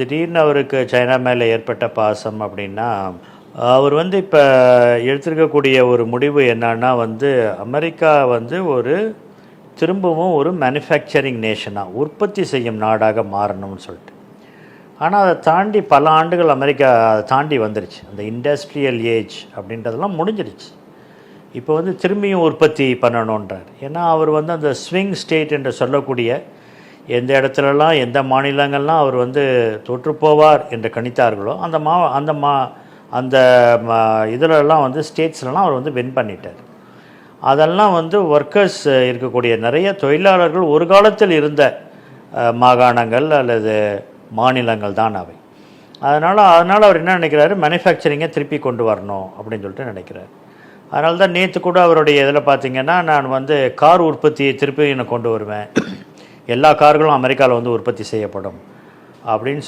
திடீர்னு அவருக்கு சைனா மேலே ஏற்பட்ட பாசம் அப்படின்னா அவர் வந்து இப்போ எடுத்திருக்கக்கூடிய ஒரு முடிவு என்னன்னா வந்து அமெரிக்கா வந்து ஒரு திரும்பவும் ஒரு மேனுஃபேக்சரிங் நேஷனாக உற்பத்தி செய்யும் நாடாக மாறணும்னு சொல்லிட்டு. ஆனால் அதை தாண்டி பல ஆண்டுகள் அமெரிக்கா அதை தாண்டி வந்துருச்சு. அந்த இண்டஸ்ட்ரியல் ஏஜ் அப்படின்றதெல்லாம் முடிஞ்சிருச்சு. இப்போ வந்து திரும்பியும் உற்பத்தி பண்ணணுன்றார் ஏன்னா அவர் வந்து அந்த ஸ்விங் ஸ்டேட் என்று சொல்லக்கூடிய எந்த இடத்துலலாம் எந்த மாநிலங்கள்லாம் அவர் வந்து தொற்று போவார் என்று கணித்தார்களோ அந்த மா அந்த மா அந்த மா இதிலெல்லாம் வந்து ஸ்டேட்ஸ்லலாம் அவர் வந்து வின் பண்ணிட்டார். அதெல்லாம் வந்து ஒர்க்கர்ஸ் இருக்கக்கூடிய நிறைய தொழிலாளர்கள் ஒரு காலத்தில் இருந்த மாகாணங்கள் அல்லது மாநிலங்கள் தான் அவை. அதனால் அதனால் அவர் என்ன நினைக்கிறாரு? மேனுஃபேக்சரிங்கை திருப்பி கொண்டு வரணும் அப்படின்னு சொல்லிட்டு நினைக்கிறார். அதனால தான் நேற்று கூட அவருடைய இதில் பார்த்திங்கன்னா நான் வந்து கார் உற்பத்தியை திருப்பி நான் கொண்டு வருவேன். எல்லா கார்களும் அமெரிக்காவில் வந்து உற்பத்தி செய்யப்படும் அப்படின்னு